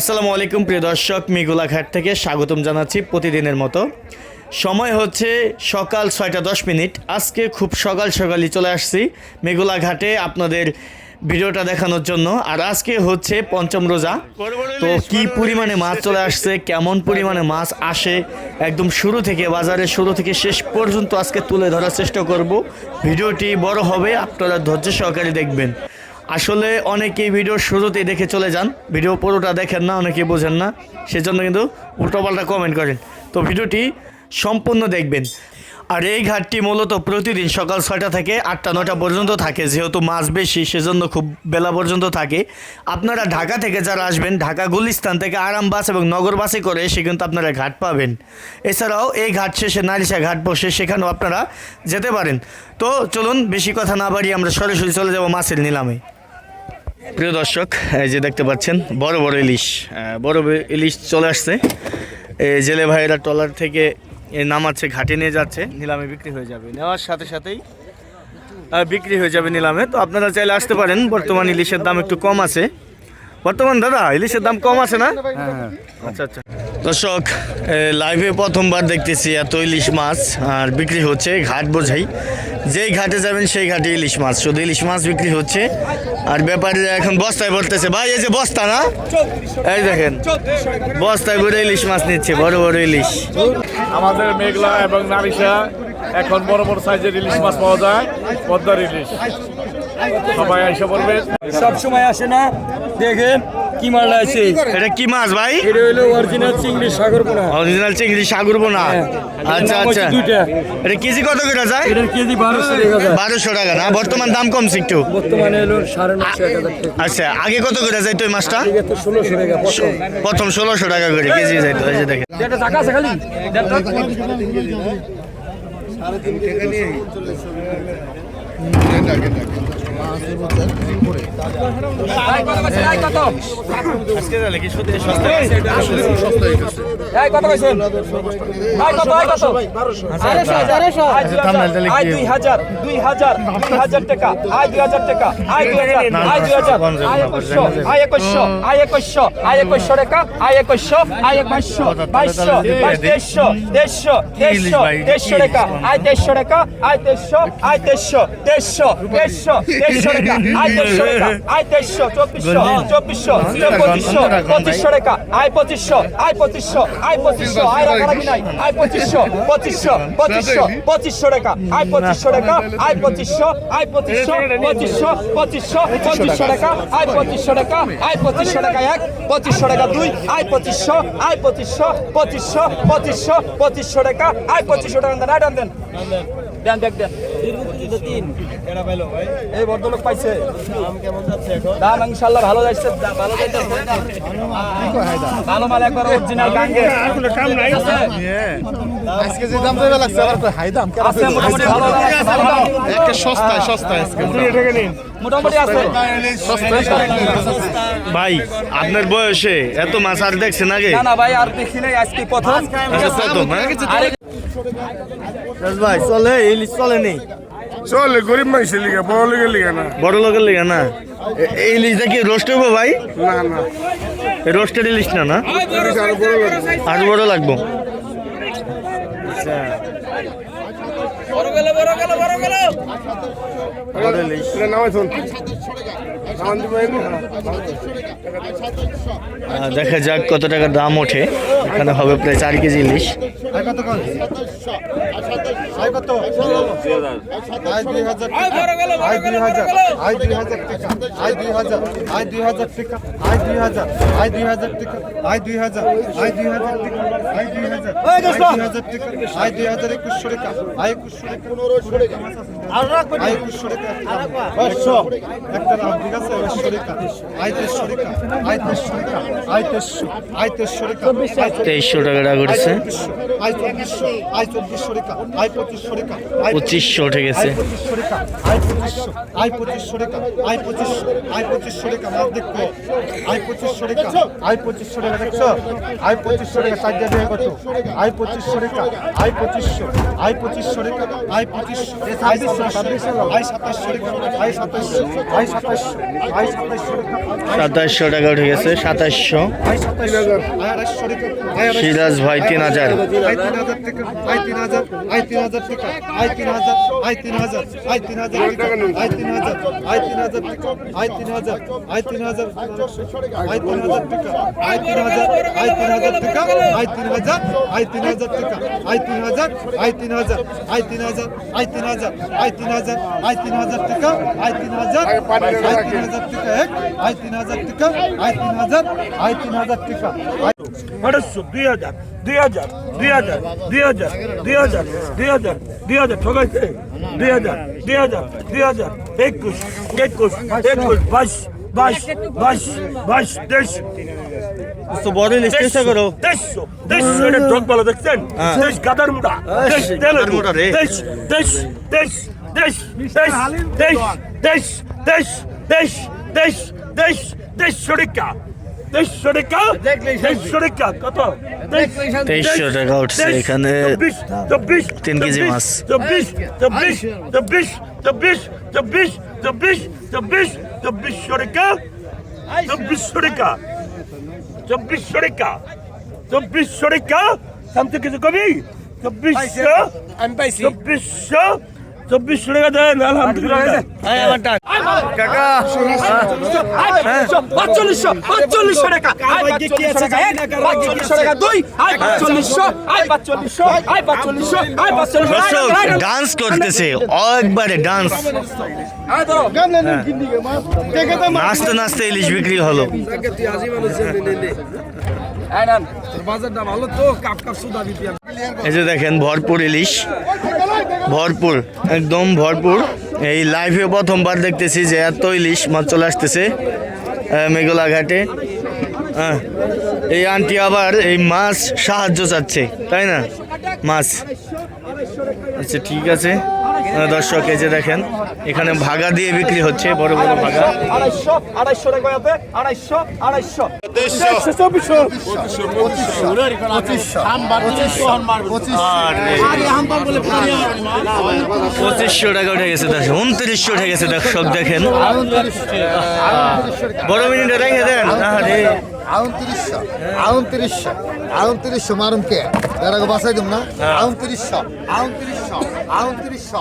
আসসালামু আলাইকুম, প্রিয় দর্শক মেঘুলাঘাট থেকে স্বাগতম জানাচ্ছি প্রতিদিনের মতো। সময় হচ্ছে সকাল ছয়টা দশ মিনিট। আজকে খুব সকাল সকালই চলে আসছি মেঘুলাঘাটে আপনাদের ভিডিওটা দেখানোর জন্য। আর আজকে হচ্ছে পঞ্চম রোজা। তো কি পরিমাণে মাছ চলে আসছে, কেমন পরিমাণে মাছ আসে, একদম শুরু থেকে বাজারে শুরু থেকে শেষ পর্যন্ত আজকে তুলে ধরার চেষ্টা করব। ভিডিওটি বড় হবে, আপনারা ধৈর্য সহকারে দেখবেন। আসলে অনেকেই ভিডিও শুরুতেই দেখে চলে যান। ভিডিও পুরোটা দেখেন না, অনেকেই বোঝেন না। সেজন্য কিন্তু উল্টোপাল্টা কমেন্ট করেন। তো ভিডিওটি সম্পূর্ণ দেখবেন। আর এই ঘাটটি মূলত প্রতিদিন সকাল ছয়টা থেকে আটটা নটা পর্যন্ত থাকে। যেহেতু মাছ বেশি, সেজন্য খুব বেলা পর্যন্ত থাকে। আপনারা ঢাকা থেকে যারা আসবেন, ঢাকা গুলিস্তান থেকে আরাম বাস এবং নগর বাসে করে এসে কিন্তু আপনারা ঘাট পাবেন। এছাড়াও এই ঘাট শেষে নারিশা ঘাট বসে সেখানেও আপনারা যেতে পারেন। তো চলুন, বেশি কথা না বাড়িয়ে আমরা সরাসরি চলে যাব মাছের নিলামে। প্রিয় দর্শক, এই যে দেখতে পাচ্ছেন, বড় বড় ইলিশ বড় ইলিশ চলে আসছে। জেলে ভাইয়েরা ট্রলার থেকে নামাচ্ছে ঘাটে নিয়ে যাচ্ছে, নিলামে বিক্রি হয়ে যাবে। নেওয়ার সাথে সাথেই বিক্রি হয়ে যাবে নিলামে। তো আপনারা চাইলে আসতে পারেন, বর্তমান ইলিশের দাম একটু কম আছে। বর্তমান দাদা, ইলিশের দাম কম আছে না? আচ্ছা আচ্ছা। দর্শক লাইভে প্রথমবার দেখতেছি এত ইলিশ মাছ, আর বিক্রি হচ্ছে ঘাট বোঝাই। যেই ঘাটে যাবেন সেই ঘাটে ইলিশ মাছ। শুধু ইলিশ মাছ বিক্রি হচ্ছে। আর ব্যাপারীরা এখন বস্তায় ভরতেছে ভাই এই যে বস্তা না? এই দেখেন বস্তায় ভরে ইলিশ মাছ নিচ্ছে বড় বড় ইলিশ। আমাদের মেঘলা এবং নারিশা এখন বড় বড় সাইজের ইলিশ মাছ পাওয়া যায় পদ্মার ইলিশ। সবাই এসে বলবেন সব সময় আসে না দেখেন। কি মাল আছে? এটা কি মাছ ভাই? এটা হলো অরিজিনাল চিংড়ি সাগর পোনা। অরিজিনাল চিংড়ি সাগর বোনা আচ্ছা আচ্ছা। এটা কেজি কত করে যায়? এটার কেজি বারোশো টাকা যায়। বারোশো টাকা না? বর্তমান দাম কমছে একটু। বর্তমানে হলো সাড়ে নশো এক হাজার টাকা। আচ্ছা আগে কত করে যাইতো এই মাছটা? ঠিক আছে ষোলোশো টাকা প্রথম। প্রথম ষোলোশো টাকা করে কেজি যাইতো এই যে দেখেন। এটা টাকা আছে খালি? এই? এই? এই? এই? এই দুই হাজার টাকা, আই দুই হাজার টাকা, আই দুই তেইশশো, তেইশশো, তেইশশো, তেইশশো টাকা, আই তেইশশো চব্বিশশো, চব্বিশশো, পঁচিশশো, পঁচিশশো টাকা, আই পঁচিশশো, আই পঁচিশশো, আই পঁচিশশো, আই রাগারাগি নাই, আই পঁচিশশো, পঁচিশশো, পঁচিশশো, পঁচিশশো টাকা, আই পঁচিশশো টাকা, আই পঁচিশশো, আই পঁচিশশো, পঁচিশশো, পঁচিশশো, পঁচিশশো টাকা, আই পঁচিশশো টাকা, আই পঁচিশশো টাকা এক, পঁচিশশো টাকা দুই, আই পঁচিশশো, আই পঁচিশশো, পঁচিশশো, পঁচিশশো, পঁচিশশো টাকা, আই পঁচিশশো টাকা দেন, আই দেন দেন। দেন দেখ দেন এই ভদ্রলোক পাইছে। দাম ইনশাল্লাহ ভালো যাচ্ছে দাম ভালো যাচ্ছে ভালো মাল একবার অরিজিনাল গাঙ্গে আজকে যে দাম দেবে লাগছে আবার হাই দাম আছে মোটামুটি ভালো একটা সস্তায় সস্তায় আজকে মোটামুটি। আছে। ভাই আপনার বয়সে এত মাছ আর দেখছেন আগে? না না ভাই আর দেখি নাই আজকে প্রথম। ভাই চলে ইলিশ চলে নেই? চলে গরিব মানুষের লিগে বড় লিগের লিগে না। বড় লোকের লেগে না? ইলিশটা কি রোস্ট হব ভাই? না না। রোস্টেড ইলিশ না না? আরও বড় লাগবো। ইলিশ আহ, দেখা যাক কত টাকা দাম ওঠে। এখানে হবে প্রায় চার কেজি ইলিশ আই দুই হাজার টাকা আই দুই হাজার আই দুই হাজার টাকা আই দুই হাজার আই দুই হাজার টাকা আই দুই হাজার আই দুই হাজার টাকা আই দুই হাজার আই দুই হাজার টাকা আই দুই হাজার একুশশো টাকা আই একুশশো টাকা পনেরোশো টাকা আই একুশশো টাকা একশো একটা দাম ঠিক আছে একশো টাকা আই তেইশশো টাকা আই তেইশশো টাকা আই তেইশশো আই তেইশশো টাকা তেইশশো টাকা করেছে আই চব্বিশশো আই চব্বিশশো টাকা আই পঁচিশশো ঠিক আছে সাতাশশো। টাকা উঠে গেছে। সাতাশশো। সিরাজ ভাই তিন হাজার। তিন হাজার। হাজার টাকা আই তিন হাজার আই তিন হাজার আই তিন হাজার আই তিন হাজার আই তিন হাজার টাকা আই তিন হাজার আই তিন হাজার আই তিন হাজার টাকা আই তিন হাজার আই তিন হাজার টাকা আই তিন হাজার আই তিন হাজার টাকা আই তিন হাজার আই তিন হাজার আই তিন হাজার আই তিন হাজার আই তিন হাজার আই তিন হাজার টাকা আই তিন হাজার আই তিন হাজার টাকা এক আই তিন হাজার টাকা আই তিন হাজার আই তিন হাজার টাকা আড়াইশো দুই হাজার দুই হাজার দুই হাজার দুই হাজার দুই হাজার দুই হাজার দুই হাজার ঠকাইছে দুই হাজার দুই হাজার দুই হাজার একুশ একুশ একুশ বাইশ বাইশ বাইশ বাইশ তেইশ তো বড় চেষ্টা করো তেইশশো তেইশশো এটা ঢোক ভালো দেখছেন হ্যাঁ। গাদার মুড়া তেইশ তেলের গাদার মুড়া রে। তেইশ তেইশ তেইশ তেইশ তেইশ তেইশ তেইশ তেইশ তেইশ তেইশ তেইশ তেইশশো টাকা তেইশশো টাকা কত তেইশশো টাকা উঠছে এখানে চব্বিশ চব্বিশ তিন কেজি মাছ। চব্বিশ চব্বিশ চব্বিশ চব্বিশ চব্বিশ চব্বিশ চব্বিশ চব্বিশশো টাকা চব্বিশশো টাকা চব্বিশশো টাকা চব্বিশশো টাকা দাম তো কিছু কবি চব্বিশশো চব্বিশশো চব্বিশশো টাকা দেন আলহামদুলিল্লাহ কাকা পাঁচচল্লিশশো পাঁচচল্লিশশো টাকা পাঁচচল্লিশশো টাকা এক পাঁচচল্লিশশো টাকা দুই আই পাঁচচল্লিশশো আই পাঁচচল্লিশশো আই পাঁচচল্লিশশো আই পাঁচচল্লিশশো ডান্স করতেছে একবারে ডান্স নাচতে নাচতে ইলিশ বিক্রি হলো এই যে দেখেন ভরপুর ইলিশ ভরপুর একদম ভরপুর এই লাইভে প্রথমবার দেখতেছি যে এত ইলিশ মাছ চলে আসতেছে মেঘলা ঘাটে। আহ, এই আন্টি আবার এই মাছ সাহায্য চাচ্ছে তাই না? মাছ। আচ্ছা ঠিক আছে। দর্শক এই যে দেখেন এখানে ভাগা দিয়ে বিক্রি হচ্ছে বড় বড় ভাগা। আড়াইশো আড়াইশো টাকা আড়াইশো পঁচিশশো। টাকা উঠে গেছে দর্শক উনত্রিশশো উঠে গেছে দর্শক দেখেন। বড় মিনিটে রেখে দেন। আরে। আউনত্রিশশো আউনত্রিশশো আউনত্রিশশো মারুম কে এটাকে বাসাই দিম না আউনত্রিশশো আউনত্রিশশো আউনত্রিশশো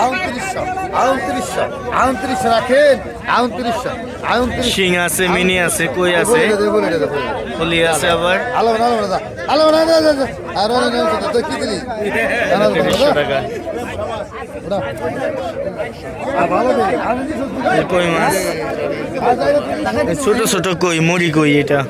আউনত্রিশশো আউনত্রিশশো রাখেন আউনত্রিশশো আউনত্রিশ শিং আছে মিনি আছে কই আছে ফুলি আছে আবার আলো না আলো না আলো আরও কি দিলি টাকা কই মাছ? ছোট ছোট কই মুড়ি কই এটা?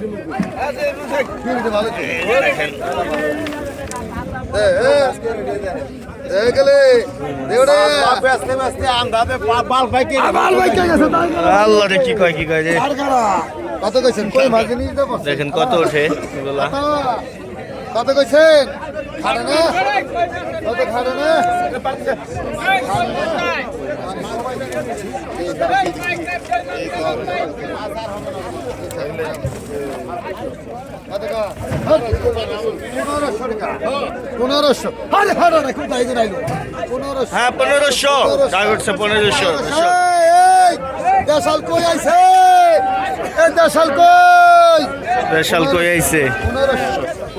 আল্লাহ কি কয় কি কয় রে? কত কইছেন? দেখেন কত ওঠে এগুলা। কত কইছেন? খাড়ে না। কত না? পনেরোশো। টাকা পনেরোশো আরে হারা না কোথায় গেল পনেরোশো। হ্যাঁ পনেরোশো। টাকা পনেরোশো। এই, এই, দেশাল কই আইছে? এ দেশাল কই? স্পেশাল কই আইছে? পনেরোশো।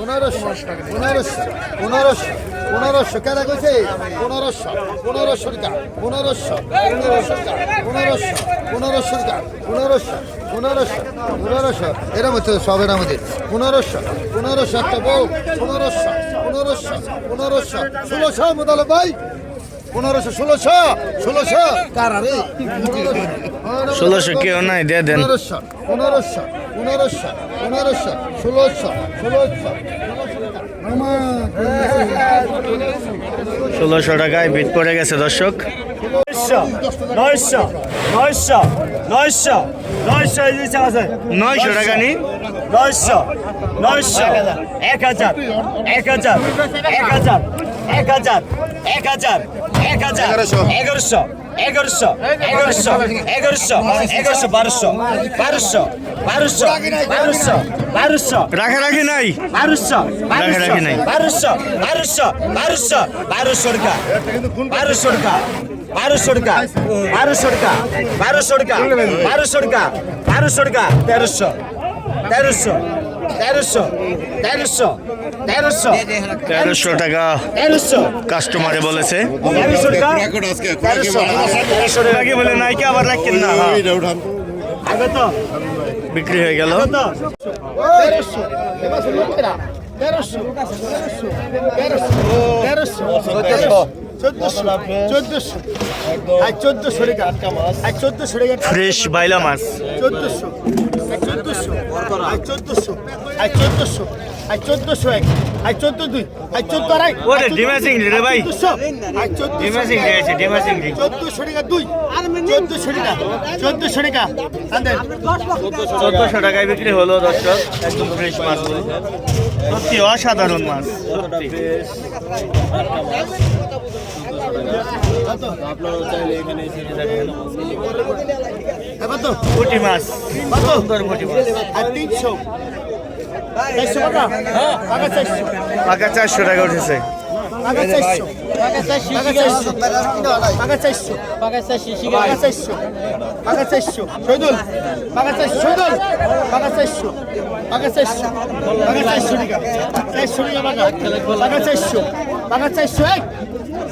পনেরোশো পনেরোশো পনেরোশো পনেরোশো। কেন কইছে? পনেরোশো পনেরোশো টাকা, পনেরোশো পনেরোশো টাকা, পনেরোশো পনেরোশো টাকা, পনেরোশো পনেরোশো পনেরোশো। এরম হচ্ছে সব এরম হচ্ছে পনেরোশো পনেরোশো একটা বউ, পনেরোশো পনেরোশো পনেরোশো। ষোলোশো মোদাল ভাই। পনেরোশো ষোলোশো ষোলোশো। ষোলোশো কেউ নাই দিয়ে দেন। পনেরোশো পনেরোশো পনেরোশো পনেরোশো ষোলোশো ষোলোশো। ষোলোশো টাকায় বিট পড়ে গেছে দর্শক। নয়শো নয়শো নয়শো নয়শো নয়শো এই নয়শো টাকা নি? নয়শো নয়শো এক হাজার এক হাজার এক হাজার এক হাজার এক হাজার এক হাজার এগারোশো। এগারোশো এগারোশো এগারোশো এগারোশো বারোশো বারোশো বারোশো বারোশো বারোশো রাখারাখি নাই। বারোশো বারোশো রাখি নাই। বারোশো বারোশো বারোশো বারোশো টাকা। বারোশো টাকা বারোশো টাকা বারোশো টাকা বারোশো টাকা বারোশো টাকা বারোশো টাকা তেরোশো তেরোশো তেরোশো তেরোশো তেরোশো। তেরোশো টাকা তেরোশো। কাস্টমারে বলেছে। বলে? নাইকে আবার রাখেন না হ্যাঁ। বিক্রি হয়ে গেল। তেরোশো। তেরোশো। তেরোশো। ফ্রেশ বাইলা মাছ। চোদ্দশো। চোদ্দশো আই দুই ওরে রে ভাই চোদ্দশো টাকা টাকা টাকায় বিক্রি হলো দর্শক একদম ফ্রেশ মাছ সত্যি অসাধারণ মাছ সত্যি আপনারা চাইলে এখানে এসে দেখেন কত? পুঁটি মাছ। কত? সুন্দর পুঁটি মাছ। আর তিনশো। পাকা চারশো। টাকা উঠেছে।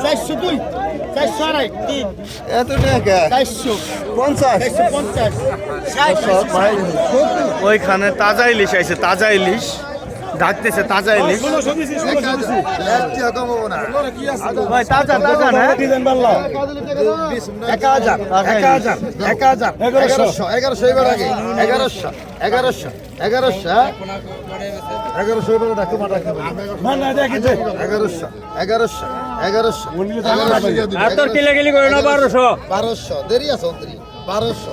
চারশো দুই। এত টাকা? পঞ্চাশ? ওইখানে তাজা ইলিশ আছে তাজা ইলিশ। ডাকতেছে তাজা ইলিশ ভাই তাজা তাজা না? এক হাজার এক হাজার এক হাজার এগারোশো। এগারোশো এবার আগে। এগারোশো এগারোশো এগারোশো এগারোশো এবার মা এগারোশো এগারোশো এগারোশো না বারোশো। বারোশো দেরি আছে বারোশো।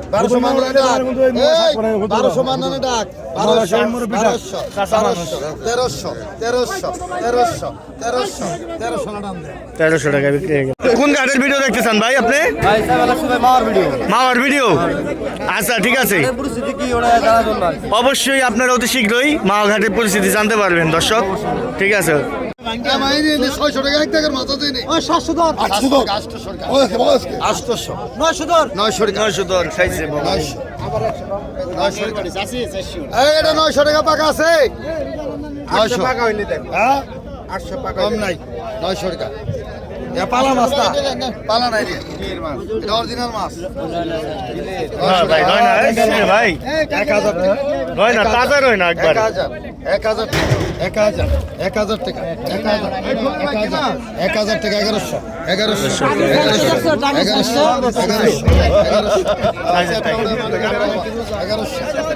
বারোশো মাননে ডাক। বারোশো মাননে ডাক। বারোশো বারোশো বারোশো তেরোশো তেরোশো তেরোশো তেরোশো তেরোশো তেরোশো টাকা বিক্রি হয়ে গেল। কোন ঘাটের ভিডিও দেখতেছেন ভাই আপনি? মামার ভিডিও আচ্ছা ঠিক আছে। অবশ্যই আপনারা অতি শীঘ্রই মাওয়া ঘাটের পরিস্থিতি জানতে পারবেন দর্শক। ঠিক আছে। ছয়শো টাকা এক টাকার মাথা দিই নি সাতশো দর। আটশো দর। আটশো নয়শো দর। নয়শো টাকা। নয়শো দর খাইছে বাবা। নয়শো। নয়শো টাকা। এই এটা নয়শো টাকা পাকা আছে। নয়শো। পাকা হইলে হ্যাঁ? আটশো পাকা কম নাই। নয়শো টাকা। পালা মাছ না পালা নাই রে। এটা অরিজিনাল মাছ। ভাই রয় না ভাই। এক হাজার টাকা। রয় না তাজা রয় না একবার। এক হাজার। এক হাজার টাকা। এক হাজার। এক হাজার টাকা। এক হাজার। এক হাজার এক হাজার। টাকা এগারোশো। এগারোশো। এগারোশো। এগারোশো। এগারোশো। এগারোশো।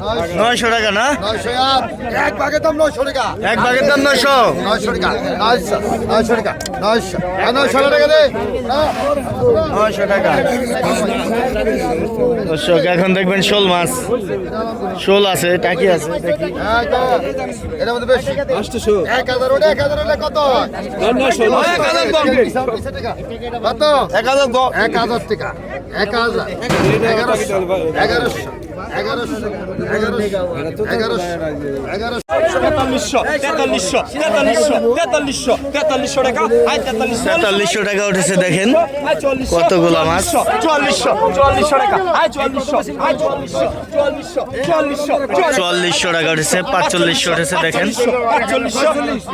নয়শো টাকা না? এক ভাগের দাম নয়শো টাকা। এক বাগের দাম নয়শো? নয়শো টাকা নয়শো নয়শো টাকা নয়শো। নয়শো টাকা। নয়শো টাকা। দর্শক এখন দেখবেন শোল মাছ। শোল আছে টাকি আছে মধ্যে বেশি। এক হাজার ওটা এক হাজার হলে কত? কত? এক হাজার এক হাজার টাকা এক হাজার। এগারোশো এগারোশো এগারোশো। এগারোশো তেতাল্লিশশো তেতাল্লিশশো তেতাল্লিশশো তেতাল্লিশশো তেতাল্লিশশো টাকা। আই তেতাল্লিশশো। তেতাল্লিশশো টাকা উঠেছে দেখেন। কতগুলো মাছ? চুয়াল্লিশশো চুয়াল্লিশশো টাকা। আই চুয়াল্লিশশো আই চুয়াল্লিশশো চুয়াল্লিশশো চুয়াল্লিশশো চুয়াল্লিশশো টাকা উঠেছে পাঁচচল্লিশশো উঠেছে দেখেন। আটচল্লিশশো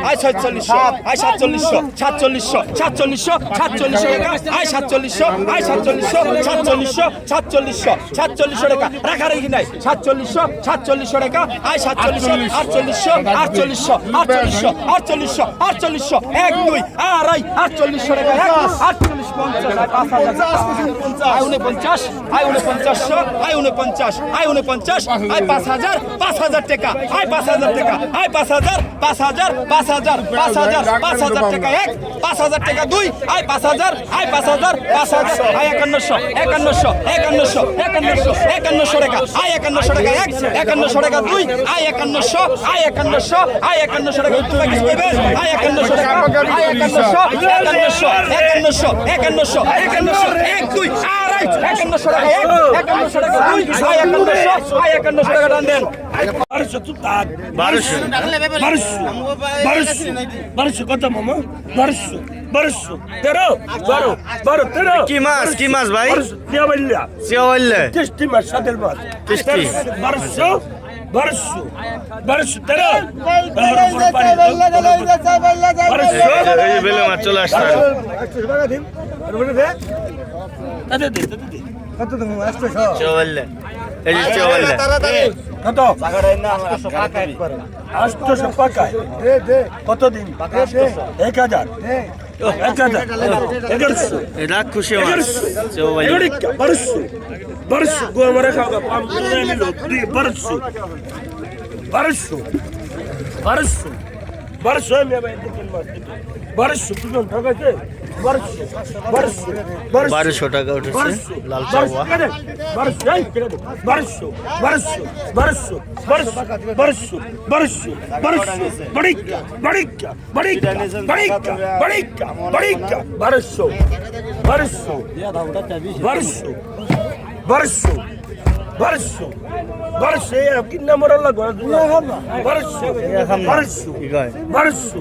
আই ছয়চল্লিশশো আই সাতচল্লিশশো সাতচল্লিশশো সাতচল্লিশশো সাতচল্লিশশো টাকা। আই সাতচল্লিশশো আই সাতচল্লিশশো সাতচল্লিশশো সাতচল্লিশশো সাতচল্লিশশো টাকা। রাখা রেখি নাই। সাতচল্লিশশো সাতচল্লিশশো টাকা। আই সাতচল্লিশশো আটচল্লিশশো আটচল্লিশশো আটচল্লিশশো আটচল্লিশশো আটচল্লিশশো এক দুই আড়াই আটচল্লিশশো টাকা এক আটচল্লিশ পঞ্চাশ পাঁচ হাজার আই উনপঞ্চাশ আই উনপঞ্চাশশো আই উনপঞ্চাশ আই উনপঞ্চাশ আই পাঁচ হাজার পাঁচ হাজার টাকা আই পাঁচ হাজার টাকা আই পাঁচ হাজার পাঁচ হাজার পাঁচ হাজার পাঁচ হাজার পাঁচ হাজার টাকা এক পাঁচ হাজার টাকা দুই আই পাঁচ হাজার আই পাঁচ হাজার পাঁচ হাজার আই একান্নশো একান্নশো একান্নশো একান্নশো একান্নশো টাকা আই একান্নশো টাকা এক একান্নশো টাকা দুই আই একান্নশো আই একান্নশো আই একান্নশো টাকা। উত্তর পাকিস করবে? আই একান্নশো টাকা। আই একান্নশো একান্নশো একান্নশো একান্নশো। একান্নশো এক দুই আড়াই একান্নশো টাকা এক একান্নশো টাকা দুই আই একান্নশো আই একান্নশো টাকা টান দেন। কত মামা? বারোশো। বারোশো। তেরো? বারো। বারো তেরো। কি মাছ? কি মাছ ভাই? টেস্টি মাছ সাদের মাছ। টেস্টি। বারোশো। বারোশো বারোশো তেরো বারোশো এই বেলে মাছ চলে আসছে তাতে দে তাতে দে চিওয়াল্লে এই যে চিওয়াল্লে কত পাকায় কত দিন এক হাজার এক হাজার এগারোশো এটা খুশি মাছ চিওয়াল্লে এগারো বারোশো টাকা উঠেছে লাল চাওয়া বারোশো বারোশো বারোশো বারোশো বারোশো বারোশো কিনা মরা লাগবে বারোশো বারোশো বারোশো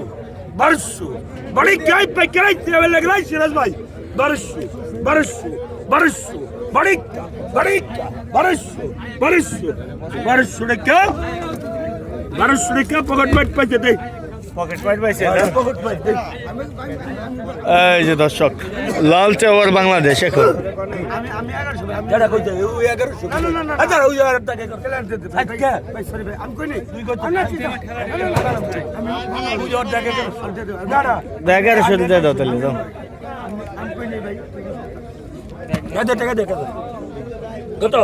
বারোশো বড়ি গাই পে কেরাই তিরাবে লাগলাই সিরাজ ভাই। বারোশো বারোশো বারোশো বড়িকা বড়িকা বারোশো বারোশো বারোশো টাকা বারোশো টাকা পকেট মাইট এই যে দর্শক লাল চাওয়ার বাংলাদেশ এখন। যারা কইতে ওই 1100 না না না ওই 1000 টাকা কর ভাই সরি ভাই আমি কই নাই? তুই কই না আমি ওই 1000 টাকা কর না না এগারোশো দিয়ে দাও তাহলে কত?